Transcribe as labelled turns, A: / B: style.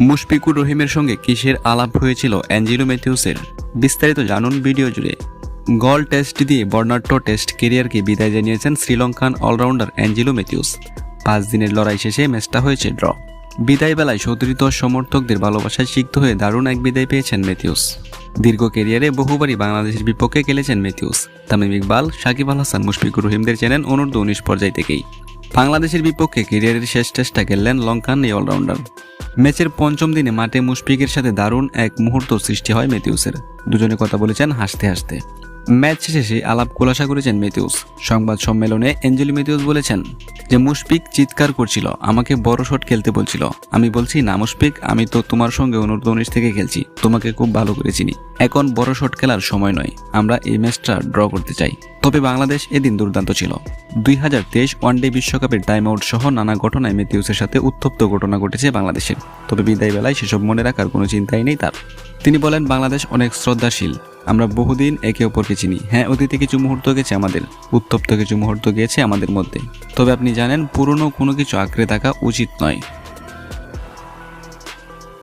A: মুশফিকুর রহিমের সঙ্গে কিসের আলাপ হয়েছিল অ্যাঞ্জেলো ম্যাথিউসের? বিস্তারিত জানুন ভিডিও জুড়ে। গল টেস্ট দিয়ে বর্ণাঢ্য টেস্ট কেরিয়ারকে বিদায় জানিয়েছেন শ্রীলঙ্কান অলরাউন্ডার অ্যাঞ্জেলো ম্যাথিউস। পাঁচ দিনের লড়াই শেষে ম্যাচটা হয়েছে ড্র। বিদায় বেলায় সতীর্থ সমর্থকদের ভালোবাসায় সিক্ত হয়ে দারুণ এক বিদায় পেয়েছেন ম্যাথিউস। দীর্ঘ কেরিয়ারে বহুবারই বাংলাদেশের বিপক্ষে খেলেছেন ম্যাথিউস। তামিম ইকবাল, সাকিব আল হাসান, মুশফিকুর রহিমদের চেনেন অনূর্ধ্ব উনিশ পর্যায় থেকেই। বাংলাদেশের বিপক্ষে কেরিয়ারের শেষ টেস্টটা খেললেন লঙ্কান এই অলরাউন্ডার। ম্যাচের পঞ্চম দিনে মাঠে মুশফিকের সাথে দারুণ এক মুহূর্ত সৃষ্টি হয় ম্যাথিউসের দুজনে কথা বলেছেন হাসতে হাসতে। ম্যাচ শেষে আলাপ খোলাসা করেছেন মেথিউস। সংবাদ সম্মেলনে এঞ্জেলি মেথিউস বলেছেন যে, মুশফিক চিৎকার করছিল, আমাকে বড় শট খেলতে বলছিল। আমি বলছি, না মুশফিক, আমি তো তোমার সঙ্গে অনূর্ধ্ব উনিশ থেকে খেলছি, তোমাকে খুব ভালো করে চিনি। এখন বড় শট খেলার সময় নয়, আমরা এই ম্যাচটা ড্র করতে চাই। তবে বাংলাদেশ এদিন দুর্দান্ত ছিল। দুই হাজার তেইশ ওয়ানডে বিশ্বকাপের টাইম আউট সহ নানা ঘটনায় মেথিউসের সাথে উত্তপ্ত ঘটনা ঘটেছে বাংলাদেশের। তবে বিদায় বেলায় সেসব মনে রাখার কোনো চিন্তাই নেই তার। তিনি বলেন, বাংলাদেশ অনেক শ্রদ্ধাশীল আমরা বহুদিন একে অপরকে চিনি। হ্যাঁ অতীতে কিছু মুহূর্ত গেছে আমাদের, উত্তপ্ত কিছু মুহূর্ত গেছে আমাদের মধ্যে। তবে আপনি জানেন, পুরনো কোনো কিছু আঁকড়ে থাকা উচিত নয়।